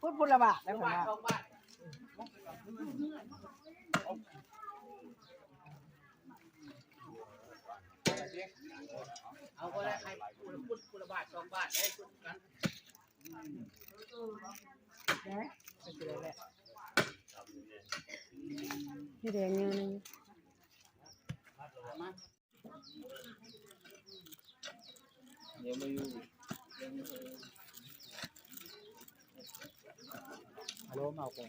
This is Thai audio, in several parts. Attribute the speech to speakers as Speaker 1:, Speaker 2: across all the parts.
Speaker 1: พูดพุทธบาทแล้วผมว่า
Speaker 2: เอาก็ได้ใครคุณพูดคุณบาทสองบาทได้คุณกัน
Speaker 3: พี่แดงเนี่ยนึง
Speaker 2: เดี๋ยวมาอยู่
Speaker 4: ลโหลมาเอาผม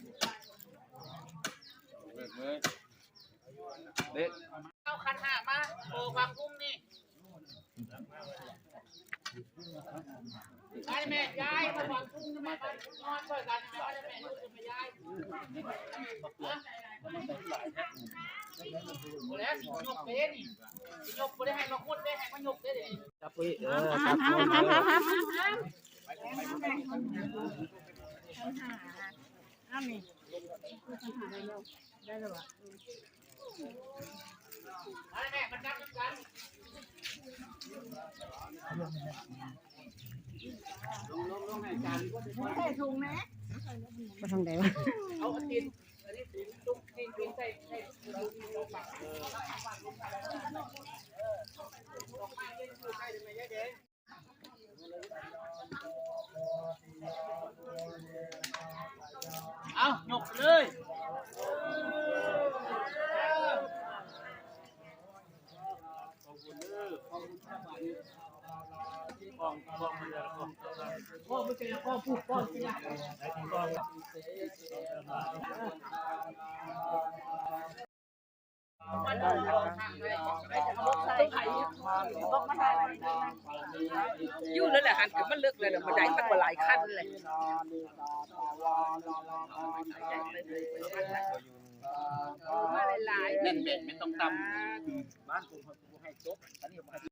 Speaker 2: เด็ดเอาคันหามาโอ้ฟังกุ้งนี่ไปแม่ยายมาฟังกุ้งแม่นอนช่วยกันแม่แม่ลูกแม่ยายแล้วสิยกเด้นี่สิยกบ่ได้ให้มาคุดได้ให้มายกได้เด้
Speaker 4: จับไปเออจับไป
Speaker 1: อ้าวนี่ได้แล้ววะ
Speaker 2: ไปแม่มันนับกัน
Speaker 1: ใส่ถุงนะ
Speaker 3: มาทางใดวะ
Speaker 2: เอาอันตินอันนี้ตินตุ้งตินตินใส่ใส่ลูกลงปาก เอาหยกเลยพ่อไม่เป็นพ่อพูดพ่อเป็นมันต้องลองทางเลยไปจะเอาใส่ไข่บอกมาทางอยู่นั่นแหละหันกับมันเลิกเลยนะมันได้ตั้งหลายขั้นเลย มาหลายๆเน้นไม่ต้องตำ
Speaker 4: บ้านผมให้จบอันนี้ผมให้